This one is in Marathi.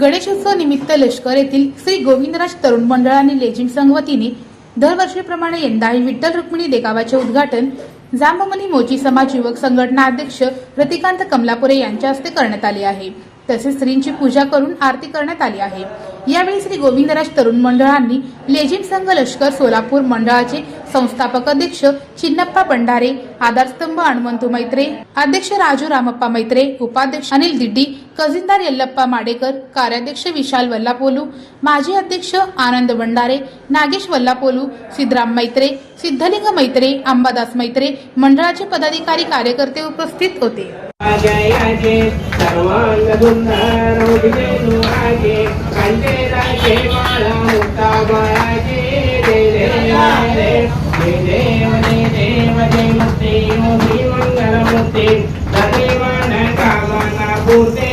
गणेशोत्सव निमित्त लष्कर येथील श्री गोविंदराज तरुण मंडळ आणि लेझिम संघ वतीने दरवर्षीप्रमाणे यंदाही विठ्ठल रुक्मिणी देगावाचे उद्घाटन जांबमणी मोची समाज युवक संघटना अध्यक्ष रतिकांत कमलापुरे यांच्या हस्ते करण्यात आले आहे. तसेच श्रींची पूजा करून आरती करण्यात आली आहे. यावेळी श्री गोविंदराज तरुण मंडळांनी लेझिम संघ लष्कर सोलापूर मंडळाचे संस्थापक अध्यक्ष चिन्नप्पा भंडारे आधारस्तंभ हनुमंतू मैत्रे अध्यक्ष राजू रामप्पा मैत्रे उपाध्यक्ष अनिल दिड्डी खजिनदार यल्लप्पा माडेकर कार्याध्यक्ष विशाल वल्लापोलू माजी अध्यक्ष आनंद भंडारे नागेश वल्लापोलू सिद्धराम मैत्रे सिद्धलिंग मैत्रे अंबादास मैत्रे मंडळाचे पदाधिकारी कार्यकर्ते उपस्थित होते. सर्वांग జయ దేవ జయ దేవ మంగళమూర్తి నా దేవ నా